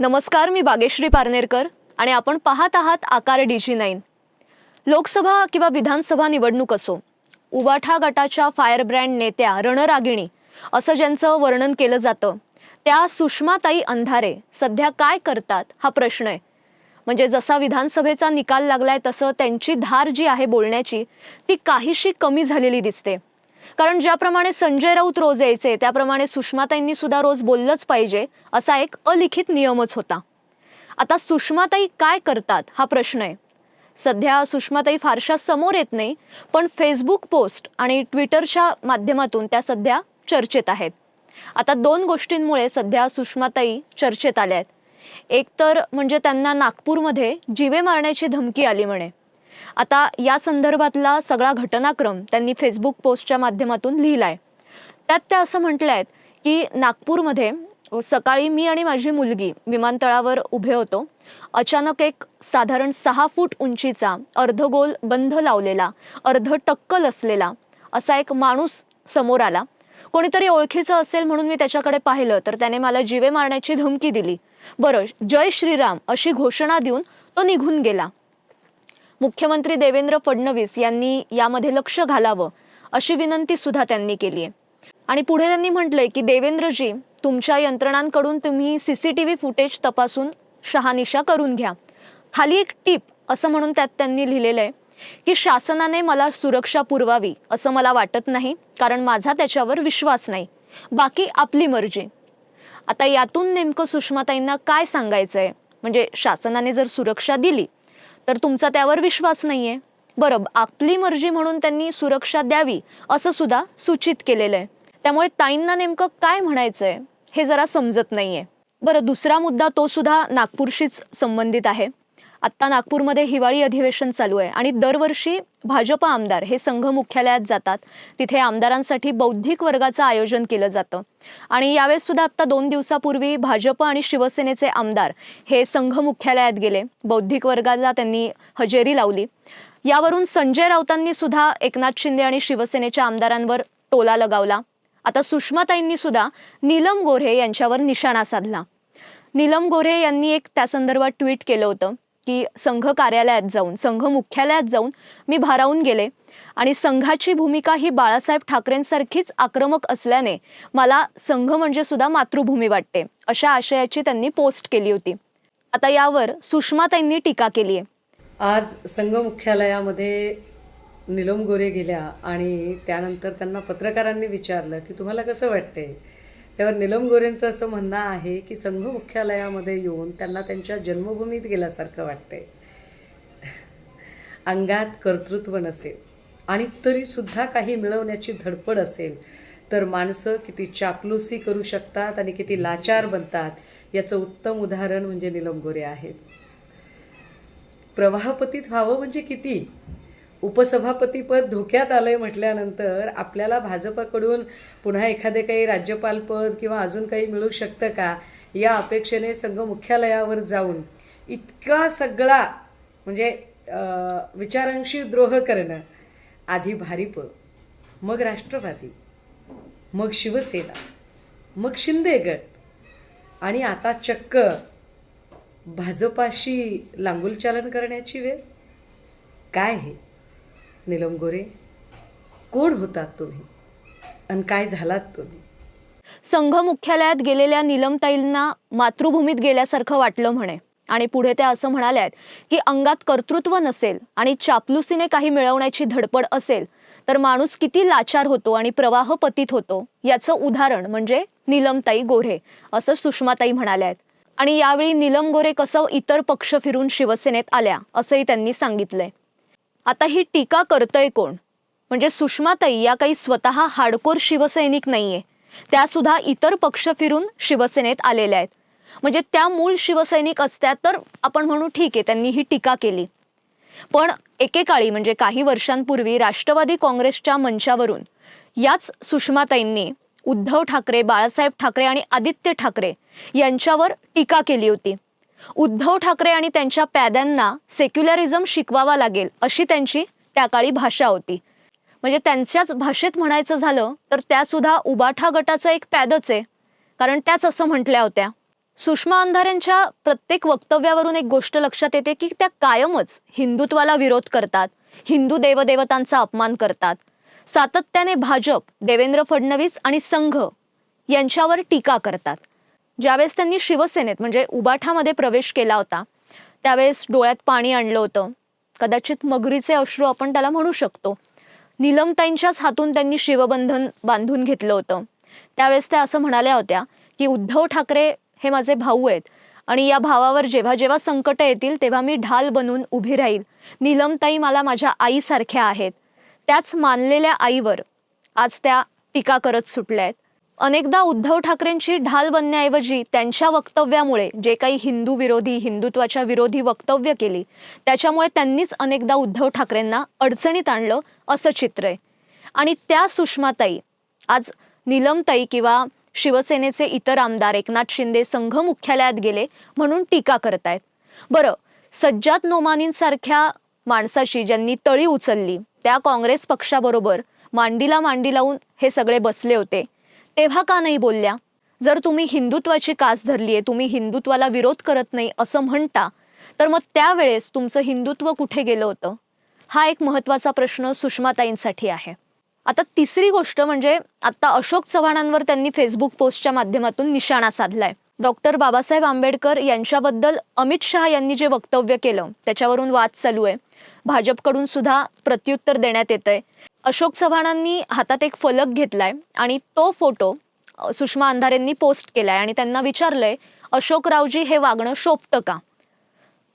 नमस्कार मी बागेश्री पारनेरकर आणि आपण पाहत आहात आकार डीजी नाईन. लोकसभा किंवा विधानसभा निवडणूक असो उबाठा गटाच्या फायरब्रँड नेत्या रणरागिणी असं ज्यांचं वर्णन केलं जातं त्या सुषमाताई अंधारे सध्या काय करतात हा प्रश्न आहे. म्हणजे जसा विधानसभेचा निकाल लागलाय तसं त्यांची धार जी आहे बोलण्याची ती काहीशी कमी झालेली दिसते. कारण ज्याप्रमाणे संजय राऊत रोज यायचे त्याप्रमाणे सुषमाताईंनी सुद्धा रोज बोललंच पाहिजे असा एक अलिखित नियमच होता. आता सुषमाताई काय करतात हा प्रश्न आहे. सध्या सुषमाताई फारशा समोर येत नाही पण फेसबुक पोस्ट आणि ट्विटरच्या माध्यमातून त्या सध्या चर्चेत आहेत. आता दोन गोष्टींमुळे सध्या सुषमाताई चर्चेत आल्या आहेत. एक तर म्हणजे त्यांना नागपूरमध्ये जीवे मारण्याची धमकी आली म्हणे. आता या संदर्भातला सगळा घटनाक्रम त्यांनी फेसबुक पोस्टच्या माध्यमातून लिहिलाय. त्यात त्या असं म्हटलं आहेत की नागपूरमध्ये सकाळी मी आणि माझी मुलगी विमानतळावर उभे होतो. अचानक एक साधारण सहा फूट उंचीचा अर्धगोल बंध लावलेला अर्ध टक्कल असलेला असा एक माणूस समोर आला. कोणीतरी ओळखीचं असेल म्हणून मी त्याच्याकडे पाहिलं तर त्याने मला जीवे मारण्याची धमकी दिली. बरं जय श्रीराम अशी घोषणा देऊन तो निघून गेला. मुख्यमंत्री देवेंद्र फडणवीस यांनी यामध्ये लक्ष घालावं अशी विनंती सुद्धा त्यांनी केली आहे. आणि पुढे त्यांनी म्हटलंय की देवेंद्रजी तुमच्या यंत्रणांकडून तुम्ही C C T V footage तपासून शहानिशा करून घ्या. खाली एक टीप असं म्हणून त्यात त्यांनी लिहिलेलं आहे की शासनाने मला सुरक्षा पुरवावी असं मला वाटत नाही कारण माझा त्याच्यावर विश्वास नाही. बाकी आपली मर्जी. आता यातून नेमकं सुषमाताईंना काय सांगायचं आहे म्हणजे शासनाने जर सुरक्षा दिली तर तुमचा त्यावर विश्वास नाहीये. बरं आपली मर्जी म्हणून त्यांनी सुरक्षा द्यावी असं सुद्धा सूचित केलेलं आहे त्यामुळे ताईंना नेमकं काय म्हणायचंय हे जरा समजत नाहीये. बरं दुसरा मुद्दा तो सुद्धा नागपूरशीच संबंधित आहे. आत्ता नागपूरमध्ये हिवाळी अधिवेशन चालू आहे आणि दरवर्षी भाजप आमदार हे संघ मुख्यालयात जातात. तिथे आमदारांसाठी बौद्धिक वर्गाचं आयोजन केलं जातं. आणि यावेळेस सुद्धा आत्ता दोन दिवसापूर्वी भाजप आणि शिवसेनेचे आमदार हे संघ मुख्यालयात गेले. बौद्धिक वर्गाला त्यांनी हजेरी लावली. यावरून संजय राऊतांनी सुद्धा एकनाथ शिंदे आणि शिवसेनेच्या आमदारांवर टोला लगावला. आता सुषमाताईंनी सुद्धा नीलम गोऱ्हे यांच्यावर निशाणा साधला. नीलम गोऱ्हे यांनी एक त्या संदर्भात ट्विट केलं होतं. की संघ कार्यालयात जाऊन संघ मुख्यालयात जाऊन मी भारावून गेले. आणि संघाची भूमिका ही बाळासाहेब ठाकरेंसारखीच आक्रमक असल्याने मला संघ म्हणजे सुद्धा मातृभूमी वाटते अशा आशयाची त्यांनी पोस्ट केली होती. आता यावर सुषमाताईंनी टीका केली आहे. आज संघ मुख्यालयामध्ये निलम गोरे गेल्या आणि त्यानंतर त्यांना पत्रकारांनी विचारलं की तुम्हाला कसं वाटते तेव्हा निलम गोरेंचं असं म्हणणं आहे की संघ मुख्यालयामध्ये येऊन त्यांना त्यांच्या जन्मभूमीत गेल्यासारखं वाटते अंगात कर्तृत्व नसेल आणि तरीसुद्धा काही मिळवण्याची धडपड असेल तर माणसं किती चापलुसी करू शकतात आणि किती लाचार बनतात याचं उत्तम उदाहरण म्हणजे निलम गोरे आहेत. प्रवाहपतीत व्हावं म्हणजे किती? उपसभापतीपद धोक्यात आलंय म्हटल्यानंतर आपल्याला भाजपाकडून पुन्हा एखादे काही राज्यपालपद किंवा अजून काही मिळू शकतं का? या अपेक्षेने संघ मुख्यालयावर जाऊन इतका सगळा म्हणजे विचारांशी द्रोह करणं आधी भारिप मग राष्ट्रवादी मग शिवसेना मग शिंदे गट आणि आता चक्क भाजपाशी लांगुलचालन करण्याची वेळ? काय हे? निलम गोरे कोण होतात तुम्ही? आणि काय झालात तुम्ही? संघ मुख्यालयात गेलेल्या नीलमताईंना मातृभूमीत गेल्यासारखं वाटलं म्हणे. आणि पुढे त्या असं म्हणाल्या आहेत की अंगात कर्तृत्व नसेल आणि चापलुसीने काही मिळवण्याची धडपड असेल तर माणूस किती लाचार होतो आणि प्रवाह पतित होतो याचं उदाहरण म्हणजे नीलमताई गोरे असं सुषमाताई म्हणाल्या आहेत आणि यावेळी नीलम गोरे कसं इतर पक्ष फिरून शिवसेनेत आल्या असंही त्यांनी सांगितलंय. आता ही टीका करतय कोण? म्हणजे सुषमाताई या काही स्वतः हार्डकोर शिवसैनिक नाहीये. त्या सुद्धा इतर पक्ष फिरून शिवसेनेत आलेल्या आहेत. म्हणजे त्या मूळ शिवसैनिक असत्या तर आपण म्हणू ठीक आहे त्यांनी ही टीका केली. पण एकेकाळी म्हणजे काही वर्षांपूर्वी राष्ट्रवादी काँग्रेसच्या मंचावरून याच सुषमाताईंनी उद्धव ठाकरे बाळासाहेब ठाकरे आणि आदित्य ठाकरे यांच्यावर टीका केली होती. उद्धव ठाकरे आणि त्यांच्या प्याद्यांना सेक्युलरिझम शिकवावा लागेल अशी त्यांची त्या काळी भाषा होती. म्हणजे त्यांच्याच भाषेत म्हणायचं झालं तर त्या सुद्धा उबाठा गटाचा एक पॅदच आहे. कारण त्याच असं म्हटल्या होत्या. सुषमा अंधारेंच्या प्रत्येक वक्तव्यावरून एक गोष्ट लक्षात येते की त्या कायमच हिंदुत्वाला विरोध करतात. हिंदू देवदेवतांचा अपमान करतात. सातत्याने भाजप देवेंद्र फडणवीस आणि संघ यांच्यावर टीका करतात. ज्यावेळेस त्यांनी शिवसेनेत म्हणजे उबाठामध्ये प्रवेश केला होता त्यावेळेस डोळ्यात पाणी आणलं होतं. कदाचित मगरीचे अश्रू आपण त्याला म्हणू शकतो. निलमताईंच्याच हातून त्यांनी शिवबंधन बांधून घेतलं होतं. त्यावेळेस त्या असं म्हणाल्या होत्या की उद्धव ठाकरे हे माझे भाऊ आहेत आणि या भावावर जेव्हा जेव्हा संकट येतील तेव्हा मी ढाल बनून उभी राहील. निलमताई मला माझ्या आईसारख्या आहेत. त्याच मानलेल्या आईवर आज त्या टीका करत सुटल्या आहेत. अनेकदा उद्धव ठाकरेंची ढाल बनण्याऐवजी त्यांच्या वक्तव्यामुळे जे काही हिंदू विरोधी हिंदुत्वाच्या विरोधी वक्तव्य केली त्याच्यामुळे त्यांनीच अनेकदा उद्धव ठाकरेंना अडचणीत आणलं असं चित्र आहे. आणि त्या सुषमाताई आज निलमताई किंवा शिवसेनेचे इतर आमदार एकनाथ शिंदे संघ मुख्यालयात गेले म्हणून टीका करतायत. बरं सज्जात नोमानींसारख्या माणसाची ज्यांनी तळी उचलली त्या काँग्रेस पक्षाबरोबर मांडीला मांडी लावून हे सगळे बसले होते. तेव्हा का नाही बोलल्या? जर तुम्ही हिंदुत्वाची कास धरली आहे तुम्ही हिंदुत्वाला विरोध करत नाही असं म्हणता तर मग त्यावेळेस तुमचं हिंदुत्व कुठे गेलं होतं? हा एक महत्त्वाचा प्रश्न सुषमाताईंसाठी आहे. आता तिसरी गोष्ट म्हणजे आता अशोक चव्हाणांवर त्यांनी फेसबुक पोस्टच्या माध्यमातून निशाणा साधलाय. डॉक्टर बाबासाहेब आंबेडकर यांच्याबद्दल अमित शहा यांनी जे वक्तव्य केलं त्याच्यावरून वाद चालू आहे. भाजपकडून सुद्धा प्रत्युत्तर देण्यात येत आहे अशोक चव्हाणांनी हातात एक फलक घेतलाय आणि तो फोटो सुषमा अंधारेंनी पोस्ट केलाय आणि त्यांना विचारलंय अशोकरावजी हे वागणं शोभतं का?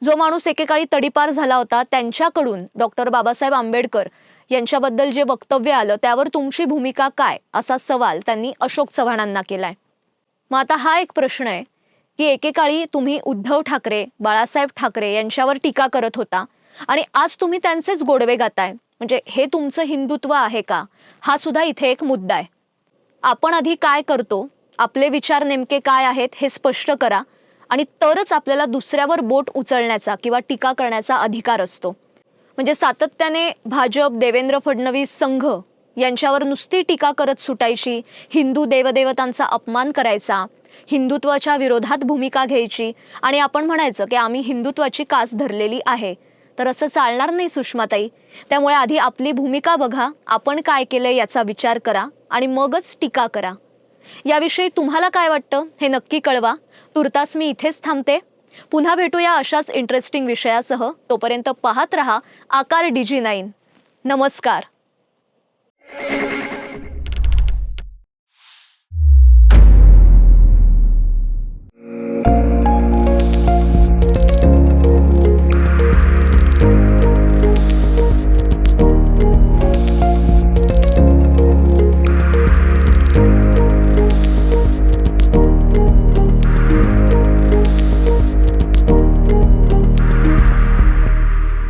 जो माणूस एकेकाळी तडीपार झाला होता त्यांच्याकडून डॉक्टर बाबासाहेब आंबेडकर यांच्याबद्दल जे वक्तव्य आलं त्यावर तुमची भूमिका काय? असा सवाल त्यांनी अशोक चव्हाणांना केलाय. मग आता हा एक प्रश्न आहे की एकेकाळी तुम्ही उद्धव ठाकरे बाळासाहेब ठाकरे यांच्यावर टीका करत होता आणि आज तुम्ही त्यांचेच गोडवे गाताय. म्हणजे हे तुमचं हिंदुत्व आहे का? हा सुद्धा इथे एक मुद्दा आहे. आपण आधी काय करतो? आपले विचार नेमके काय आहेत हे स्पष्ट करा. आणि तरच आपल्याला दुसऱ्यावर बोट उचलण्याचा किंवा टीका करण्याचा अधिकार असतो. म्हणजे सातत्याने भाजप देवेंद्र फडणवीस संघ यांच्यावर नुसती टीका करत सुटायची हिंदू देवदेवतांचा अपमान करायचा हिंदुत्वाच्या विरोधात भूमिका घ्यायची आणि आपण म्हणायचं की आम्ही हिंदुत्वाची कास धरलेली आहे. तर असं चालणार नाही सुषमाताई. त्यामुळे आधी आपली भूमिका बघा आपण काय केलं याचा विचार करा आणि मगच टीका करा. याविषयी तुम्हाला काय वाटतं हे नक्की कळवा. तुर्तास मी इथेच थांबते. पुन्हा भेटूया अशाच इंटरेस्टिंग विषयासह. तोपर्यंत पाहत रहा आकार डीजी नाईन. नमस्कार.